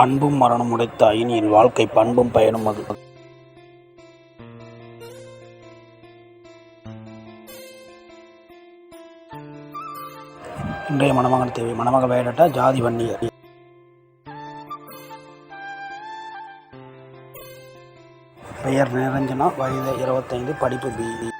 அன்பும் மரணம் உடைத்த அயனியின் வாழ்க்கை பண்பும் பயனும் அது. இன்றைய மணமகன் தேவை மணமக வேடட்டா ஜாதி வன்னியர். பெயர் நிரஞ்சனா வயது இருபத்தைந்து படிப்பு பிஇ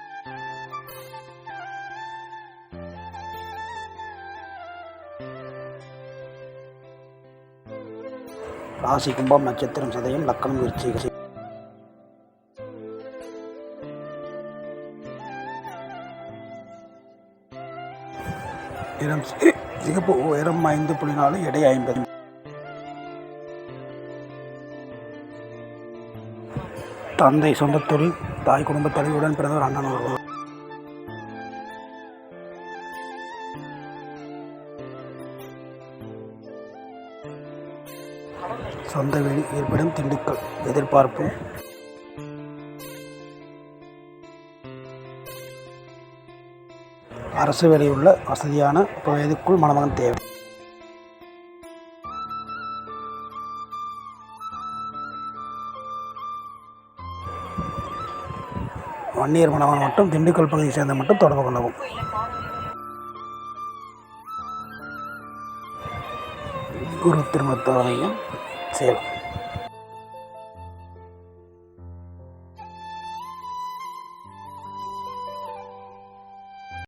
ராசி கும்பம் நட்சத்திரம் சதயம் லக்கணம் விருச்சிகம் நிறம் சிகப்பு உயரம் ஐந்து புள்ளி நாலு எடை ஐம்பது. தந்தை சொந்த தொழில் தாய் குடும்ப தலைவியுடன் பிறந்தவர் அண்ணன் ஒருவர். சொந்த வீடு இருப்பிடம் திண்டுக்கல். எதிர்பார்ப்பு? அரசு வேலையுள்ள வசதியான வயதுக்குள் மணமகன் தேவை. வன்னியர் மணவன் மட்டும் திண்டுக்கல் பகுதியை சேர்ந்த மட்டும் தொடர்பு கொள்ளவும் குரு திருமத்தாலயம் சேலம்.